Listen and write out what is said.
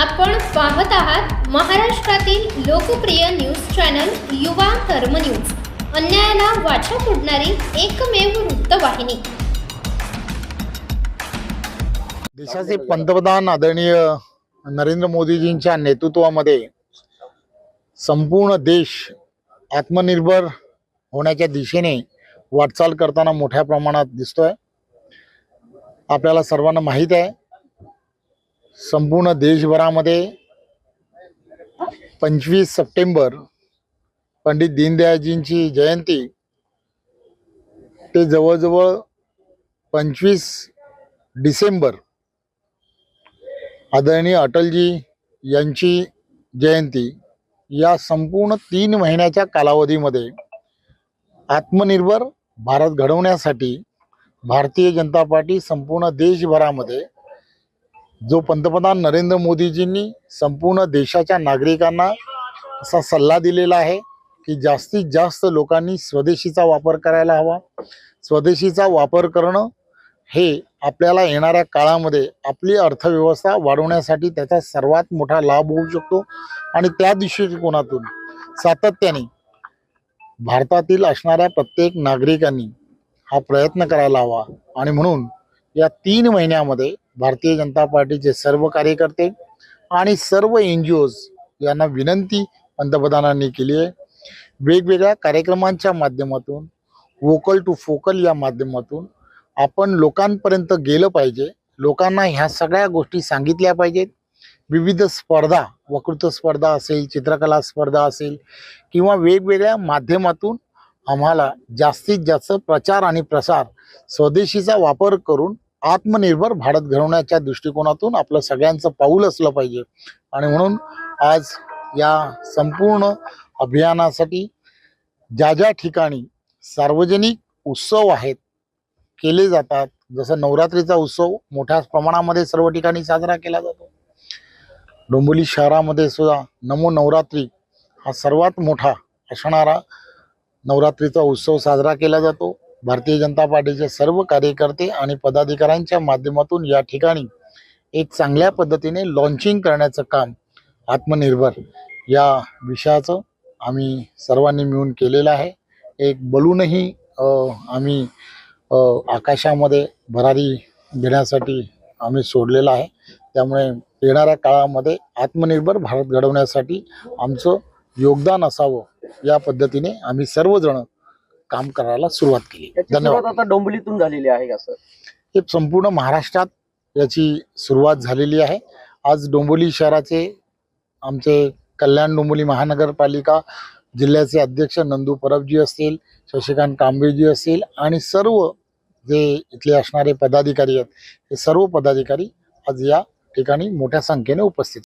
आपण पाहत आहात महाराष्ट्रातील लोकप्रिय न्यूज चॅनल युवा कर्म न्यूज. अन्यायाला वाचा फोडणारी एकमेव वृत्तवाहिनी. देशाचे पंतप्रधान आदरणीय नरेंद्र मोदीजींच्या नेतृत्वामध्ये संपूर्ण देश आत्मनिर्भर होण्याच्या दिशेने वाटचाल करताना मोठ्या प्रमाणात दिसतोय. आपल्याला सर्वांना माहीत आहे संपूर्ण देशभरामध्ये पंचवीस सप्टेंबर पंडित दीनदयाळजींची जयंती ते जवळजवळ पंचवीस डिसेंबर आदरणीय अटलजी यांची जयंती. या संपूर्ण तीन महिन्याच्या कालावधीमध्ये आत्मनिर्भर भारत घडवण्यासाठी भारतीय जनता पार्टी संपूर्ण देशभरामध्ये जो पंतप्रधान नरेंद्र मोदीजींनी संपूर्ण देशाच्या नागरिकांना असा सल्ला दिलेला आहे की जास्तीत जास्त लोकांनी स्वदेशीचा वापर करायला हवा. स्वदेशीचा वापर करणं हे आपल्याला येणाऱ्या काळामध्ये आपली अर्थव्यवस्था वाढवण्यासाठी त्याचा सर्वात मोठा लाभ होऊ शकतो. आणि त्या दृष्टिकोनातून सातत्याने भारतातील असणाऱ्या प्रत्येक नागरिकांनी हा प्रयत्न करायला हवा. आणि म्हणून या तीन महिन्यामध्ये भारतीय जनता पार्टीचे सर्व कार्यकर्ते आणि सर्व एन जी ओज यांना विनंती पंतप्रधानांनी केली आहे. वेगवेगळ्या कार्यक्रमांच्या माध्यमातून वोकल टू फोकल या माध्यमातून आपण लोकांपर्यंत गेलं पाहिजे. लोकांना ह्या सगळ्या गोष्टी सांगितल्या पाहिजेत. विविध स्पर्धा वक्तृत्व स्पर्धा असेल चित्रकला स्पर्धा असेल किंवा वेगवेगळ्या माध्यमातून आम्हाला जास्तीत जास्त प्रचार आणि प्रसार स्वदेशीचा वापर करून आत्मनिर्भर भारत घडवण्याच्या दृष्टिकोनातून आपलं सगळ्यांचं पाऊल असलं पाहिजे. आणि म्हणून आज या संपूर्ण अभियानासाठी ज्या ज्या ठिकाणी सार्वजनिक उत्सव आहेत केले जातात जसं नवरात्रीचा उत्सव मोठ्या प्रमाणामध्ये सर्व ठिकाणी साजरा केला जातो. डोंबिवली शहरामध्ये सुद्धा नमो नवरात्री हा सर्वात मोठा असणारा नवरात्रीचा उत्सव साजरा केला जातो. भारतीय जनता पार्टीचे सर्व कार्यकर्ते आणि पदाधिकाऱ्यांच्या माध्यमातून या ठिकाणी एक चांगल्या पद्धतीने लॉन्चिंग करण्याचं काम आत्मनिर्भर या विषयाचं आम्ही सर्वांनी मिळून केलेलं आहे. एक बलूनही आम्ही आकाशामध्ये भरारी घेण्यासाठी आम्ही सोडलेला आहे. त्यामुळे येणाऱ्या काळामध्ये आत्मनिर्भर भारत घडवण्यासाठी आमचं योगदान असावं या पद्धतीने आम्ही सर्वजण काम करायला सुरुवात केली. याची धन्यवाद. आता डोंबिवलीतून झालेली आहे का सर? हे संपूर्ण महाराष्ट्रात याची सुरुवात झालेली आहे. आज डोंबिवली शहराचे आमचे कल्याण डोंबिवली महानगरपालिका जिल्ह्याचे अध्यक्ष नंदू परबजी असतील शशिकांत कांबळेजी असतील आणि सर्व जे इथले असणारे पदाधिकारी आहेत हे सर्व पदाधिकारी आज या ठिकाणी मोठ्या संख्येने उपस्थित